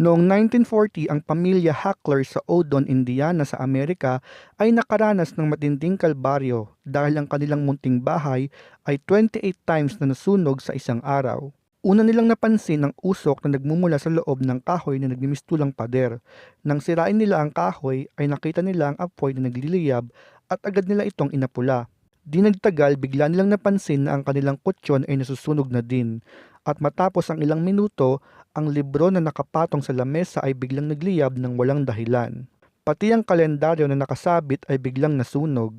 Noong 1940 ang pamilya Hackler sa Odon, Indiana sa Amerika ay nakaranas ng matinding kalbaryo dahil ang kanilang munting bahay ay 28 times na nasunog sa isang araw. Una nilang napansin ang usok na nagmumula sa loob ng kahoy na nagnimistulang pader. Nang sirain nila ang kahoy ay nakita nila ang apoy na nagliliyab at agad nila itong inapula. Di nagtagal bigla nilang napansin na ang kanilang kutsyon ay nasusunog na din at matapos ang ilang minuto ang libro na nakapatong sa lamesa ay biglang nagliyab ng walang dahilan. Pati ang kalendaryo na nakasabit ay biglang nasunog.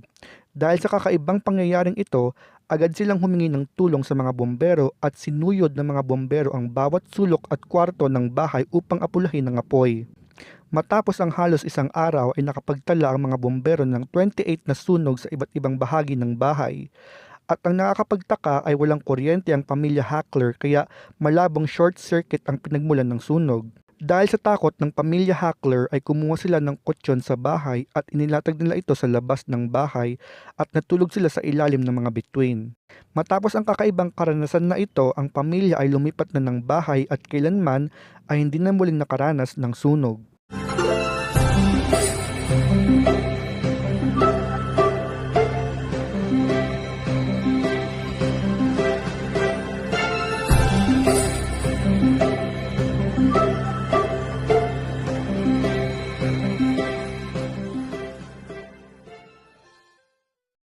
Dahil sa kakaibang pangyayaring ito, agad silang humingi ng tulong sa mga bombero at sinuyod ng mga bombero ang bawat sulok at kwarto ng bahay upang apulahin ang apoy. Matapos ang halos isang araw ay nakapagtala ang mga bombero ng 28 na sunog sa iba't ibang bahagi ng bahay. At ang nakakapagtaka ay walang kuryente ang pamilya Hackler kaya malabong short circuit ang pinagmulan ng sunog. Dahil sa takot ng pamilya Hackler ay kumuha sila ng kutsyon sa bahay at inilatag nila ito sa labas ng bahay at natulog sila sa ilalim ng mga bituin. Matapos ang kakaibang karanasan na ito, ang pamilya ay lumipat na ng bahay at kailanman ay hindi na muling nakaranas ng sunog.